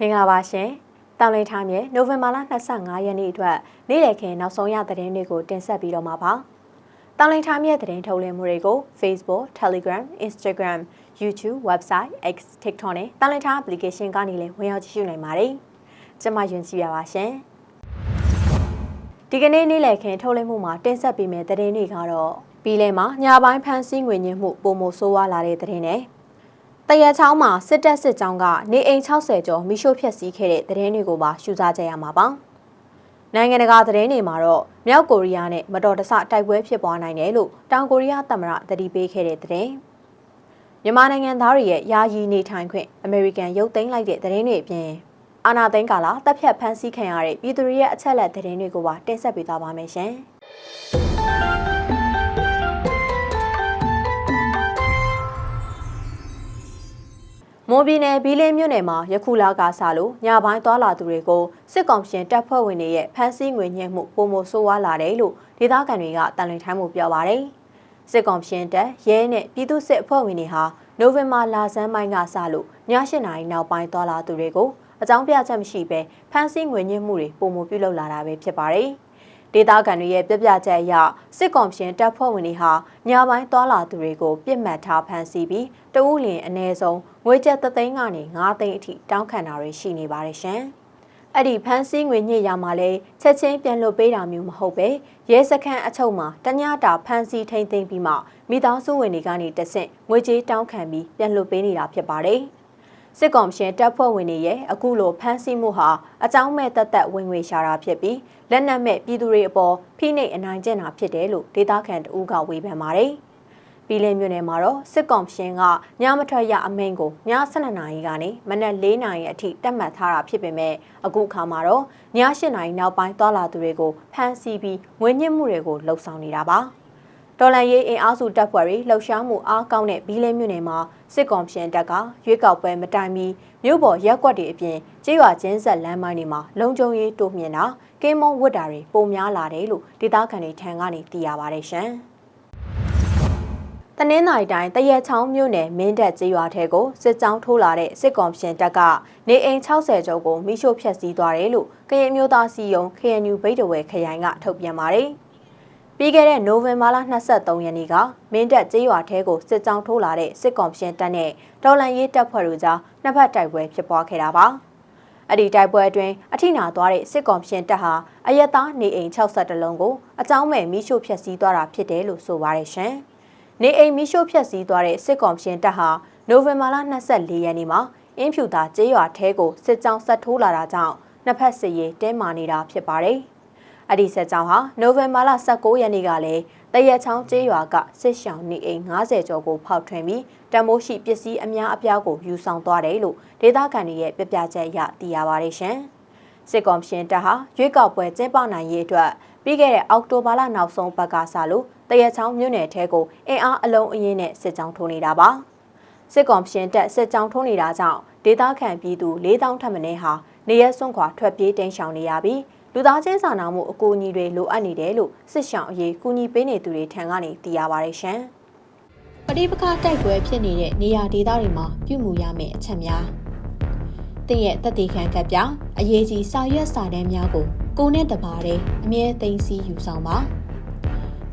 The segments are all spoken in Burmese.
မင်္ဂလာပါရှင်။တောင်လိန်ထားမြေနိုဝင်ဘာလ25ရက်နေ့အတွက်နေ့လည်ခင်းနောက်ဆုံးရသတင်းတွေကိုတင်ဆက်ပြီးတော့မှာပါ။တောင်လိန်ထားမြေသတင်းထုတ်လွှင့်မှုတွေကို Facebook, Telegram, Instagram, YouTube, Website, X, TikTok နဲ့တောင်လိန်ထား application ကနေလည်းဝင်ရောက်ကြည့်ရှုနိုင်ပါတယ်။ကျွန်မယွန်ကြည့်ရပါရှင်။ဒီကနေ့နေ့လည်ခင်းထုတ်လွှင့်မှုမှာတင်ဆက်ပေးမယ့်သတင်းတွေကတော့ပြည်လဲမှာညာပိုင်းဖန်ဆီးငွေညှစ်မှုပုံမဆိုးဝါးလာတဲ့သတင်းနဲ့ တရချောင်းမှာစစ်တပ်စစ်ကြောင်းကနေအိမ်60ကျော်မိရှို့ဖျက်ဆီးခဲ့တဲ့သတင်းတွေကိုပါရှုစားကြရမှာပါ။နိုင်ငံတကာသတင်းတွေမှာတော့မြောက်ကိုရီးယားနဲ့မတော်တဆတိုက်ပွဲဖြစ်ပွားနိုင်တယ်လို့တောင်ကိုရီးယားသမ္မတတတိပေးခဲ့တဲ့သတင်း။မြန်မာနိုင်ငံသားတွေရဲ့ယာယီနေထိုင်ခွင့်အမေရိကန်ရုပ်သိမ်းလိုက်တဲ့သတင်းတွေအပြင်အာနာသိန်းကာလာတပ်ဖြတ်ဖမ်းဆီးခံရတဲ့ပြည်သူတွေရဲ့အချက်လက်သတင်းတွေကိုပါတင်ဆက်ပေးသွားပါမယ်ရှင်။ မွန်ပြည်နယ်ဘီလင်းမြို့နယ်မှာယခုလကစလို့ညပိုင်းသွားလာသူတွေကိုစစ်ကောင်ရှင်တပ်ဖွဲ့ဝင်တွေရဲ့ဖမ်းဆီးငွေညှစ်မှုပုံမဆိုးဝါးလာတယ်လို့ဒေသခံတွေကတန်လွင်ထိုင်းမှုပြောပါတယ်။စစ်ကောင်ရှင်တပ်ရဲနဲ့ပြည်သူ့စစ်အဖွဲ့ဝင်တွေဟာနိုဝင်ဘာလဆန်းပိုင်းကစလို့ည8နာရီနောက်ပိုင်းသွားလာသူတွေကိုအကြောင်းပြချက်မရှိဘဲဖမ်းဆီးငွေညှစ်မှုတွေပုံမပြုလုပ်လာတာပဲဖြစ်ပါတယ်။ ဒေသခံတွေရဲ့ပြပြချက်အရစစ်ကောင်ရှင်တပ်ဖွဲ့ဝင်တွေဟာညပိုင်းသွားလာသူတွေကိုပြစ်မှတ်ထားဖမ်းဆီးပြီးတဦးလင်အ ਨੇ ဆုံးငွေကျပ်သသိန်းကနေ9သိန်းအထိတောင်းခံတာတွေရှိနေပါတယ်ရှင်။အဲ့ဒီဖမ်းဆီးငွေညစ်ရမှာလဲချက်ချင်းပြန်လွတ်ပေးတာမျိုးမဟုတ်ပဲရဲစခန်းအချုပ်မှာတညတာဖမ်းဆီးထိန်သိမ်းပြီးမှမိသားစုဝင်တွေကနေတဆင့်ငွေကြေးတောင်းခံပြီးပြန်လွတ်ပေးနေတာဖြစ်ပါတယ်။ စစ်ကောင်ရှင်တပ်ဖွဲ့ဝင်တွေရဲ့အခုလိုဖမ်းဆီးမှုဟာအကြောင်းမဲ့တက်တက်ဝင်ငွေရှာတာဖြစ်ပြီးလက်နက်မဲ့ပြည်သူတွေအပေါ်ဖိနှိပ်အနိုင်ကျင့်တာဖြစ်တယ်လို့ဒေသခံတဦးကဝေဖန်ပါတယ်။ပြည်လင်းမြို့နယ်မှာတော့စစ်ကောင်ရှင်ကညမထွက်ရအမိန့်ကိုည12နာရီကနေမနက်4နာရီအထိတက်မှတ်ထားတာဖြစ်ပေမဲ့အခုအခါမှာတော့ည8နာရီနောက်ပိုင်းသွာလာသူတွေကိုဖမ်းဆီးပြီးငွေညှစ်မှုတွေကိုလှုပ်ဆောင်နေတာပါ။ တော်လန်ရေးအင်အားစုတပ်ဖွဲ့တွေလှုပ်ရှားမှုအားကောင်းတဲ့ဘီလဲမြို့နယ်မှာစစ်ကောင်ရှင်တပ်ကရွေးကောက်ပွဲမတိုင်မီမြို့ပေါ်ရက်ကွက်တွေအပြင်ကျေးရွာချင်းဆက်လမ်းမိုင်းတွေမှာလုံခြုံရေးတိုးမြင့်တာကင်းမုံဝတ်တာတွေပုံများလာတယ်လို့ဒေသခံတွေထံကနေသိရပါတယ်ရှင်။တနင်္သာရီတိုင်းတရက်ချောင်းမြို့နယ်မင်းတပ်ကျေးရွာထဲကိုစစ်ကြောင်းထိုးလာတဲ့စစ်ကောင်ရှင်တပ်ကနေအိမ်60ကျော်ကိုမိရှို့ဖျက်ဆီးသွားတယ်လို့ကရင်မျိုးသားစီယုံ KNU ဗိတ်တဝဲခရိုင်ကထုတ်ပြန်ပါတယ်။ ပြီးခဲ့တဲ့နိုဝင်ဘာလ23ရက်နေ့ကမင်းတပ်ကျေးရွာထဲကိုစစ်ကြောင်းထိုးလာတဲ့စစ်ကောင်ရှင်တပ်နဲ့တော်လန်ရေးတပ်ဖွဲ့တို့ကြားနှစ်ဖက်တိုက်ပွဲဖြစ်ပွားခဲ့တာပါ။အဲ့ဒီတိုက်ပွဲအတွင်းအထိနာသွားတဲ့စစ်ကောင်ရှင်တပ်ဟာအရက်သားနေအိမ်62လုံးကိုအကြောင်းမဲ့မိရှို့ဖျက်ဆီးသွားတာဖြစ်တယ်လို့ဆိုပါတယ်ရှင်။နေအိမ်မိရှို့ဖျက်ဆီးသွားတဲ့စစ်ကောင်ရှင်တပ်ဟာနိုဝင်ဘာလ24ရက်နေ့မှာအင်းဖြူသာကျေးရွာထဲကိုစစ်ကြောင်းဆက်ထိုးလာတာကြောင့်နှစ်ဖက်စစ်ရေးတင်းမာနေတာဖြစ်ပါတယ်။ အဲ့ဒီဆက်ကြောင်းဟာနိုဝင်ဘာလ19ရက်နေ့ကလည်းတရက်ချောင်းကျေးရွာကစစ်ရှောင်းနေအိမ်90ကျော်ကိုဖောက်ထွင်းပြီးတမိုးရှိပစ္စည်းအများအပြားကိုယူဆောင်သွားတယ်လို့ဒေသခံတွေရဲ့ပြပြချက်အရသိရပါတယ်ရှင်။စစ်ကောင်ရှင်တပ်ဟာရွေးကောက်ပွဲကျင်းပနိုင်ရေးအတွက်ပြီးခဲ့တဲ့အောက်တိုဘာလနောက်ဆုံးပတ်ကစလို့တရက်ချောင်းမြို့နယ်ထဲကိုအင်အားအလုံးအင်းနဲ့စစ်ကြောင်းထိုးနေတာပါ။စစ်ကောင်ရှင်တပ်စစ်ကြောင်းထိုးနေတာကြောင့်ဒေသခံပြည်သူ4000ထပ်မင်းဟာနေရက်စွန့်ခွာထွက်ပြေးတိမ်းရှောင်နေရပြီး လူသားချင်းစာနာမှုအကူအညီတွေလိုအပ်နေတယ်လို့စစ်ဆောင်အရေးကူညီပေးနေသူတွေထံကနေသိရပါတယ်ရှင်။ပဋိပက္ခတိုက်ပွဲဖြစ်နေတဲ့နေရာဒေသတွေမှာပြုမှုရမယ့်အချက်များတင့်ရဲ့တက်တေခံကပ်ပြအရေးကြီးစာရွက်စာတမ်းများကိုကိုနဲ့တပါးတဲ့အမြဲသိမ်းဆည်းယူဆောင်ပါ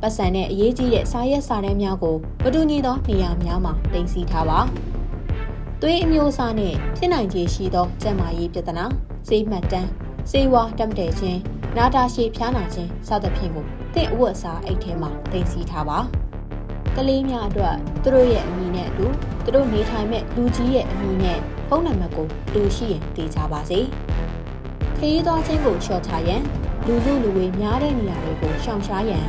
ပတ်စံနဲ့အရေးကြီးတဲ့စာရွက်စာတမ်းများကိုမတူညီသောနေရာများမှာတင်စီထားပါသွေးအမျိုးအစားနဲ့ဖြစ်နိုင်ခြေရှိသောကျန်းမာရေးပြဿနာစေးမှတ်တမ်း စေဝါတက်မတဲခြင်းနာတာရှည်ဖျားနာခြင်းစသဖြင့်ကိုတင့်အဝတ်အစားအိတ်ထဲမှာတင်စီထားပါကလေးများအတွက်သူတို့ရဲ့အမည်နဲ့အတူသူတို့နေထိုင်မဲ့လူကြီးရဲ့အမည်နဲ့ဖုန်းနံပါတ်ကိုတူရှိရင်တည်ကြပါစေခရီးသွားခြင်းကိုလျှော့ချရန်လူစုလူဝေးများတဲ့နေရာတွေကိုရှောင်ရှားရန်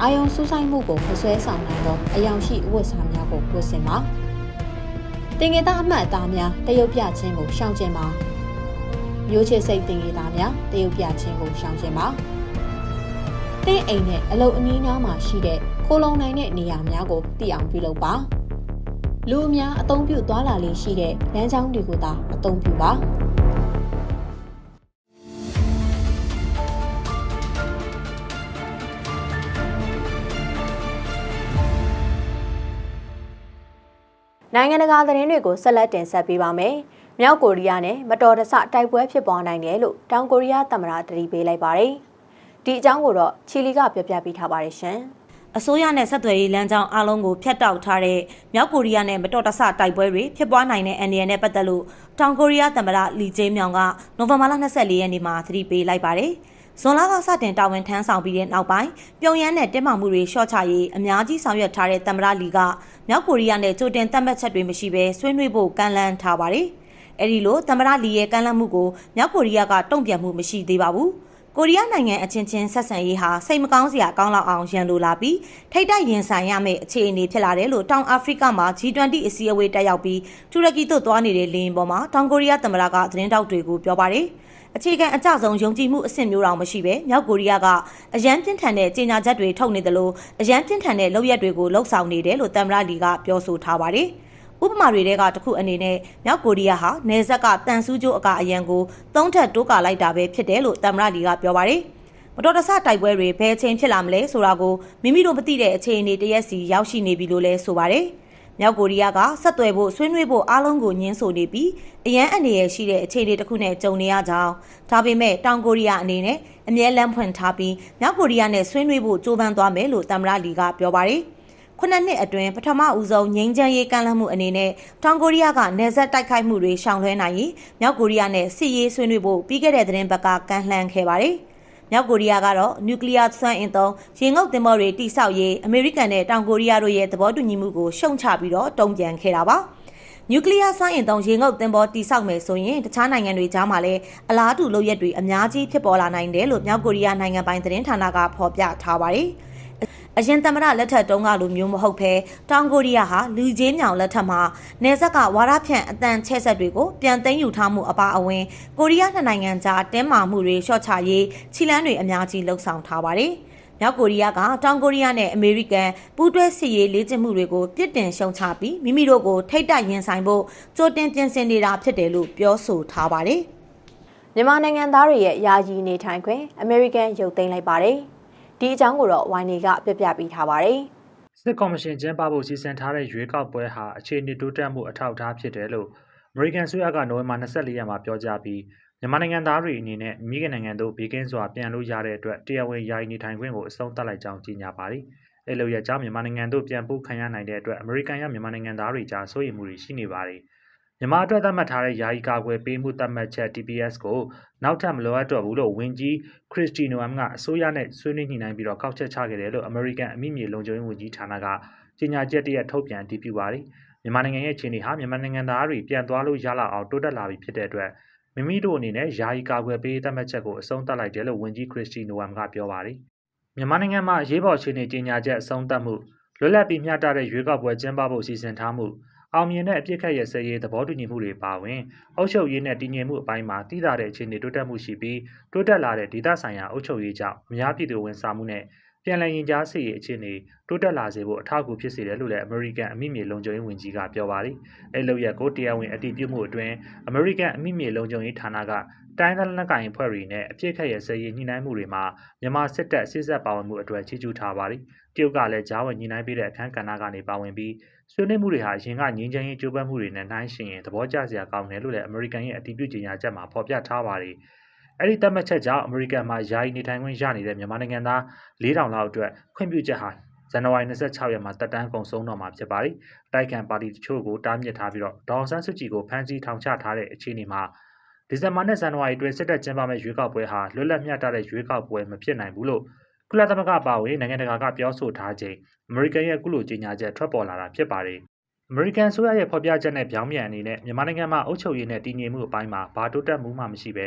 အာယုံစူးဆိုင်မှုကိုမဆွဲဆောင်နိုင်သောအယောင်ရှိအဝတ်စားများကိုဝတ်ဆင်ပါတင်ငယ်သားအမှတ်အသားများတရုတ်ပြခြင်းကိုရှောင်ကျဉ်ပါ မျိုးချစ်စိတ်တင်ရတာများတရုတ်ပြခြင်းကိုရှောင်ခြင်းပါ။တင်းအိမ်နဲ့အလုံအနီးနားမှာရှိတဲ့ခိုးလုံနိုင်တဲ့နေရာများကိုသိအောင်ပြုလုပ်ပါ။လူအများအသုံးပြုသွားလာလေးရှိတဲ့လမ်းကြောင်းတွေကိုသာအသုံးပြုပါ။ နိုင်ငံတကာသတင်းတွေကိုဆက်လက်တင်ဆက်ပေးပါမယ်။မြောက်ကိုရီးယားနဲ့မတော်တဆတိုက်ပွဲဖြစ်ပွားနိုင်တယ်လို့တောင်ကိုရီးယားသမ္မတတတိပေးလိုက်ပါတယ်။ဒီအကြောင်းကိုတော့ချီလီကပြောပြပေးထားပါတယ်ရှင်။အစိုးရနဲ့ဆက်သွယ်ရေးလမ်းကြောင်းအားလုံးကိုဖျက်တောက်ထားတဲ့မြောက်ကိုရီးယားနဲ့မတော်တဆတိုက်ပွဲတွေဖြစ်ပွားနိုင်တဲ့အန္တရာယ်နဲ့ပတ်သက်လို့တောင်ကိုရီးယားသမ္မတလီဂျေးမြောင်ကနိုဝင်ဘာလ24ရက်နေ့မှာသတိပေးလိုက်ပါတယ်။ ဇွန်လကစတင်တာဝန်ထမ်းဆောင်ပြီးတဲ့နောက်ပိုင်းပြုံရမ်းတဲ့တင်းမာမှုတွေလျှော့ချရေးအများကြီးဆောင်ရွက်ထားတဲ့သမ္မတလီကမြောက်ကိုရီးယားနဲ့ကြိုတင်သတ်မှတ်ချက်တွေမရှိဘဲဆွေးနွေးဖို့ကမ်းလှမ်းထားပါတယ်။အဲဒီလိုသမ္မတလီရဲ့ကမ်းလှမ်းမှုကိုမြောက်ကိုရီးယားကတုံ့ပြန်မှုမရှိသေးပါဘူး။ကိုရီးယားနိုင်ငံအချင်းချင်းဆက်ဆံရေးဟာစိတ်မကောင်းစရာကောင်းလောက်အောင်ရန်လိုလာပြီးထိတ်တိုက်ရင်ဆိုင်ရမယ့်အခြေအနေဖြစ်လာတယ်လို့တောင်အာဖရိကမှာ G20 အစည်းအဝေးတက်ရောက်ပြီးတူရကီသို့သွားနေတဲ့လေယာဉ်ပေါ်မှာတောင်ကိုရီးယားသမ္မတကသတင်းတောက်တွေကိုပြောပါတယ်။ အခြေခံအကြဆုံးယုံကြည်မှုအဆင့်မျိုးတောင်မရှိပဲမြောက်ကိုရီးယားကအရန်ပြင်းထန်တဲ့ကြေညာချက်တွေထုတ်နေတယ်လို့အရန်ပြင်းထန်တဲ့လုပ်ရက်တွေကိုလှုံ့ဆော်နေတယ်လို့သမ္မတလီကပြောဆိုထားပါတယ်။ဥပမာတွေတဲကတစ်ခုအနေနဲ့မြောက်ကိုရီးယားဟာနေဆက်ကတန်ဆူးကျိုးအကအရန်ကိုသုံးထပ်တိုးကာလိုက်တာပဲဖြစ်တယ်လို့သမ္မတလီကပြောပါတယ်။မတော်တဆတိုက်ပွဲတွေဘယ်အချိန်ဖြစ်လာမလဲဆိုတာကိုမိမိတို့မသိတဲ့အခြေအနေတရက်စီရောက်ရှိနေပြီလို့လည်းဆိုပါတယ်။ မြောက်ကိုရီးယားကဆက်သွယ်ဖို့ဆွေးနွေးဖို့အားလုံးကိုညှင်းဆိုနေပြီးအရန်အနေရရှိတဲ့အခြေအနေတစ်ခုနဲ့ကြုံနေရကြောင်းဒါပေမဲ့တောင်ကိုရီးယားအနေနဲ့အမြဲလမ်းဖွင့်ထားပြီးမြောက်ကိုရီးယားနဲ့ဆွေးနွေးဖို့ကြိုးပမ်းသွားမယ်လို့သမ္မတလီကပြောပါတယ်။ခုနှစ်နှစ်အတွင်းပထမဦးဆုံးငိမ့်ချမ်းရေးကမ်းလှမ်းမှုအနေနဲ့တောင်ကိုရီးယားကနေဆက်တိုက်ခိုက်မှုတွေရှောင်လွှဲနိုင်ရင်မြောက်ကိုရီးယားနဲ့စစ်ရေးဆွေးနွေးဖို့ပြီးခဲ့တဲ့သတင်းပတ်ကကမ်းလှမ်းခဲ့ပါတယ်။ မြောက်ကိုရီးယားကတော့နျူကလ িয়ার စွမ်းအင်သုံးရေငုပ်သင်္ဘောတွေတိစောက်ရေးအမေရိကန်နဲ့တောင်ကိုရီးယားတို့ရဲ့သဘောတူညီမှုကိုရှုံချပြီးတော့တုံ့ပြန်ခဲ့တာပါ။နျူကလ িয়ার စွမ်းအင်သုံးရေငုပ်သင်္ဘောတိစောက်မယ်ဆိုရင်တခြားနိုင်ငံတွေကြားမှာလည်းအလားတူလုပ်ရက်တွေအများကြီးဖြစ်ပေါ်လာနိုင်တယ်လို့မြောက်ကိုရီးယားနိုင်ငံပိုင်သတင်းဌာနကဖော်ပြထားပါတယ်။ အရင်သမ္မတလက်ထက်တုန်းကလိုမျိုးမဟုတ်ဘဲတောင်ကိုရီးယားဟာလူချင်းမြောင်လက်ထက်မှာနေဆက်ကဝါရဖြန့်အတန်ချဲ့ဆက်တွေကိုပြန်သိမ်းယူထားမှုအပါအဝင်ကိုရီးယားနှစ်နိုင်ငံကြားတင်းမာမှုတွေလျှော့ချရေးခြိလန်းတွေအများကြီးလှုံ့ဆော်ထားပါတယ်။မြောက်ကိုရီးယားကတောင်ကိုရီးယားနဲ့အမေရိကန်ပူးတွဲစစ်ရေးလေ့ကျင့်မှုတွေကိုပြစ်တင်ရှုံချပြီးမိမိတို့ကိုထိတ်တိုက်ရင်ဆိုင်ဖို့ကြိုတင်ပြင်ဆင်နေတာဖြစ်တယ်လို့ပြောဆိုထားပါတယ်။မြန်မာနိုင်ငံသားတွေရဲ့ယာယီနေထိုင်ခွင့်အမေရိကန်ရုပ်သိမ်းလိုက်ပါတယ်။ ဒီအကြောင်းကိုတော့ဝိုင်းနေကပြပြပေးထားပါတယ်။စစ်ကော်မရှင်ကျင်းပဖို့စီစဉ်ထားတဲ့ရွေးကောက်ပွဲဟာအခြေအနေတိုးတက်မှုအထောက်အထားဖြစ်တယ်လို့အမေရိကန်ဆိုရကနိုဝင်ဘာ24ရက်မှာပြောကြားပြီးမြန်မာနိုင်ငံသားတွေအနေနဲ့မိခင်နိုင်ငံတို့ဘေးကင်းစွာပြန်လို့ရတဲ့အတွက်တရားဝင်ယာယီနေထိုင်ခွင့်ကိုအဆုံးသတ်လိုက်ကြောင်းကြေညာပါတယ်။အဲလိုရကြောင်းမြန်မာနိုင်ငံတို့ပြန်ပို့ခံရနိုင်တဲ့အတွက်အမေရိကန်ရမြန်မာနိုင်ငံသားတွေကြားစိုးရိမ်မှုတွေရှိနေပါတယ်။ မြန်မာအတွက်သတ်မှတ်ထားတဲ့ယာယီကာကွယ်ပေးမှုသတ်မှတ်ချက် TPS ကိုနောက်ထပ်မလိုအပ်တော့ဘူးလို့ဝန်ကြီးခရစ်စတီနိုအမ်ကအစိုးရနဲ့ဆွေးနွေးညှိနှိုင်းပြီးတော့ကောက်ချက်ချခဲ့တယ်လို့အမေရိကန်အမိမြေလုံခြုံရေးဝန်ကြီးဌာနကကြေညာချက်တရက်ထုတ်ပြန်တည်ပြုပါတယ်။မြန်မာနိုင်ငံရဲ့အခြေအနေဟာမြန်မာနိုင်ငံသားတွေပြန်သွားလို့ရလောက်အောင်တိုးတက်လာပြီဖြစ်တဲ့အတွက်မိမိတို့အနေနဲ့ယာယီကာကွယ်ပေးသတ်မှတ်ချက်ကိုအဆုံးသတ်လိုက်တယ်လို့ဝန်ကြီးခရစ်စတီနိုအမ်ကပြောပါတယ်။မြန်မာနိုင်ငံမှာအရေးပေါ်အခြေအနေကြေညာချက်အဆုံးသတ်မှုလွတ်လပ်ပြီးမျှတတဲ့ရွေးကောက်ပွဲကျင်းပဖို့စီစဉ်ထားမှု အောင်မြင်တဲ့အပြစ်ခတ်ရစဲရေးသဘောတူညီမှုတွေပါဝင်အုပ်ချုပ်ရေးနဲ့တည်ငြိမ်မှုအပိုင်းမှာတည်တာတဲ့အခြေအနေတိုးတက်မှုရှိပြီးတိုးတက်လာတဲ့ဒေသဆိုင်ရာအုပ်ချုပ်ရေးကြောင့်အများပြည်သူဝန်ဆောင်မှုနဲ့ပြန်လည်ရင်ကြားစေရေးအခြေအနေတိုးတက်လာစေဖို့အထောက်အကူဖြစ်စေတယ်လို့လည်းအမေရိကန်အမိမြေလုံခြုံရေးဝန်ကြီးကပြောပါတယ်။အဲလောက်ရက်ကိုတရားဝင်အတည်ပြုမှုအတွင်းအမေရိကန်အမိမြေလုံခြုံရေးဌာနက တိုင်းဒေသလက်ကိုင်ဖွဲ့တွေနဲ့အပြစ်ခတ်ရစဲရေးညှိနှိုင်းမှုတွေမှာမြန်မာစစ်တပ်စစ်ဆက်ပါဝင်မှုအတွက်ချီးကျူးထားပါတယ်။တရုတ်ကလည်းဂျားဝင်ညှိနှိုင်းပေးတဲ့အခမ်းကဏ္ဍကနေပါဝင်ပြီးဆွေးနွေးမှုတွေဟာအရင်ကငင်းချမ်းရေးကြိုးပမ်းမှုတွေနဲ့နှိုင်းယှဉ်ရင်သဘောကျစရာကောင်းတယ်လို့လည်းအမေရိကန်ရဲ့အတည်ပြုကြေညာချက်မှာဖော်ပြထားပါတယ်။အဲ့ဒီသတ်မှတ်ချက်ကြောင့်အမေရိကန်မှာယာယီနေထိုင်ခွင့်ရနေတဲ့မြန်မာနိုင်ငံသား4000လောက်အတွက်ခွင့်ပြုချက်ဟာဇန်နဝါရီ26ရက်မှာတက်တန်းကုန်ဆုံးတော့မှာဖြစ်ပါတယ်။အတိုက်ခံပါတီတချို့ကိုတားမြစ်ထားပြီးတော့ဒေါအောင်ဆန်းစုကြည်ကိုဖမ်းဆီးထောင်ချထားတဲ့အခြေအနေမှာ ဒီဇင်ဘာနဲ့ဇန်နဝါရီအတွင်းစစ်တပ်ကျင်းပမဲ့ရွေးကောက်ပွဲဟာလွတ်လပ်မျှတတဲ့ရွေးကောက်ပွဲမဖြစ်နိုင်ဘူးလို့ကုလသမဂ္ဂပါဝင်နိုင်ငံတကာကပြောဆိုထားချိန်အမေရိကန်ရဲ့ကုလိုကြေညာချက်ထွက်ပေါ်လာတာဖြစ်ပါတယ်။အမေရိကန်ဆိုရရဲ့ဖော်ပြချက်နဲ့ပြောင်းပြန်အနေနဲ့မြန်မာနိုင်ငံမှာအုပ်ချုပ်ရေးနဲ့တည်ငြိမ်မှုအပိုင်းမှာဘာတိုးတက်မှုမှမရှိဘဲ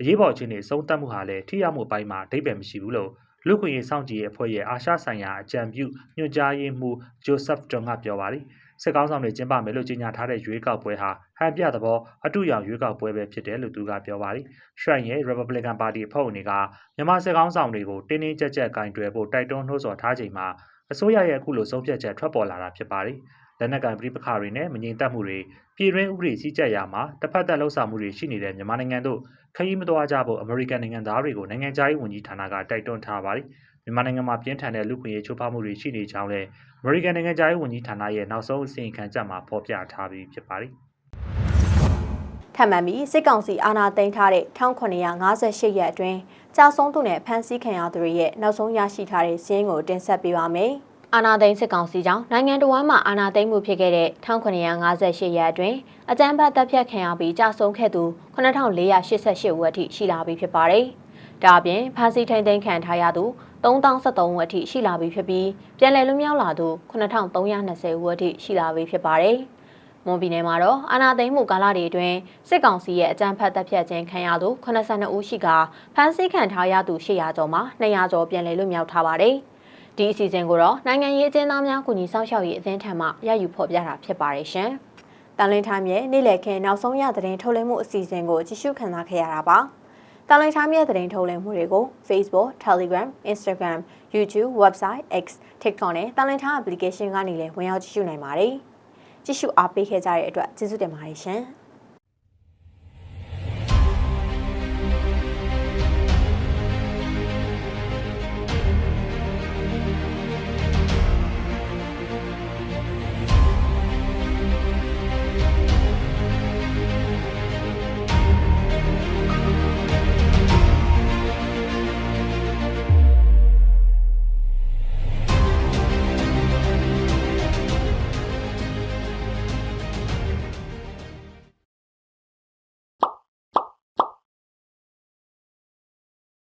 အရေးပေါ်အခြေအနေဆုံးသတ်မှုဟာလည်းထိရောက်မှုအပိုင်းမှာအဓိပ္ပာယ်မရှိဘူးလို့လူခွင့်ရေးစောင့်ကြည့်ရေးအဖွဲ့ရဲ့အာရှဆိုင်ရာအကြံပြုညွှန်ကြားရေးမှူးဂျိုဆက်တွန်ကပြောပါတယ်။ စစ်ကောင်းဆောင်တွေကျင်းပမယ်လို့ကြေညာထားတဲ့ရွေးကောက်ပွဲဟာဟန်ပြသဘောအတူရောင်ရွေးကောက်ပွဲပဲဖြစ်တယ်လို့သူကပြောပါတယ်။ရှရန်ရဲ့ Republican Party အဖွဲ့ဝင်တွေကမြန်မာစစ်ကောင်းဆောင်တွေကိုတင်းတင်းကြပ်ကြပ်ကင်တွယ်ဖို့တိုက်တွန်းနှိုးဆော်ထားချိန်မှာအစိုးရရဲ့အခုလိုဆုံးဖြတ်ချက်ထွက်ပေါ်လာတာဖြစ်ပါတယ်။လက်နက်ကင်ပြပခါတွေနဲ့မငြိမ်သက်မှုတွေပြည်တွင်းဥပဒေစည်းကြပ်ရာမှာတစ်ဖက်သက်လှုပ်ဆောင်မှုတွေရှိနေတဲ့မြန်မာနိုင်ငံတို့ခရီးမသွားကြဖို့အမေရိကန်နိုင်ငံသားတွေကိုနိုင်ငံခြားရေးဝန်ကြီးဌာနကတိုက်တွန်းထားပါတယ်။ မြန်မာနိုင်ငံမှာပြင်းထန်တဲ့လူခွင့်ရေးချိုးဖောက်မှုတွေရှိနေကြောင်းလည်းအမေရိကန်နိုင်ငံသားရေးဝန်ကြီးဌာနရဲ့နောက်ဆုံးအစီရင်ခံချက်မှာဖော်ပြထားပြီးဖြစ်ပါတယ်။ထပ်မံပြီးစစ်ကောင်စီအာဏာသိမ်းထားတဲ့1958ရက်အတွင်းကြာဆုံးသူနဲ့ဖမ်းဆီးခံရသူတွေရဲ့နောက်ဆုံးရရှိထားတဲ့စီးရင်ကိုတင်ဆက်ပေးပါမယ်။အာဏာသိမ်းစစ်ကောင်စီကြောင့်နိုင်ငံတော်ဝန်မှအာဏာသိမ်းမှုဖြစ်ခဲ့တဲ့1958ရက်အတွင်းအကြမ်းဖက်တပ်ဖြတ်ခံရပြီးကြာဆုံးခဲ့သူ9488ဦးအထိရှိလာပြီဖြစ်ပါတယ်။ဒါအပြင်ဖမ်းဆီးထိန်သိမ်းခံထားရသူ 3073ဦးအထိရှိလာပြီဖြစ်ပြီးပြည်လည်လွတ်မြောက်လာသူ9320ဦးအထိရှိလာပြီဖြစ်ပါတယ်။မွန်ပြည်နယ်မှာတော့အာနာသိမ်းမှုကာလတွေအတွင်းစစ်ကောင်စီရဲ့အကြမ်းဖက်တပ်ဖြတ်ခြင်းခံရသူ82ဦးရှိကဖမ်းဆီးခံထားရသူ800ကျော်မှာ200ကျော်ပြန်လည်လွတ်မြောက်ထားပါတယ်။ဒီအစီအစဉ်ကိုတော့နိုင်ငံရေးအကျဉ်းသားများကူညီဆောင်ရှောက်ရေးအသင်းထံမှရယူဖော်ပြတာဖြစ်ပါတယ်ရှင်။တန်လင်းထားမြဲနေ့လည်ခင်းနောက်ဆုံးရသတင်းထုတ်လွှင့်မှုအစီအစဉ်ကိုကြည့်ရှုခံစားခဲ့ရတာပါ။ တန်လင်းထားမြဲသတင်းထုတ်လွှင့်မှုတွေကို Facebook, Telegram, Instagram, YouTube, Website, X, TikTok နဲ့တန်လင်းထား application ကနေလည်းဝင်ရောက်ကြည့်ရှုနိုင်ပါတယ်။ကြည့်ရှုအားပေးခဲ့ကြတဲ့အတွက်ကျေးဇူးတင်ပါတယ်ရှင်။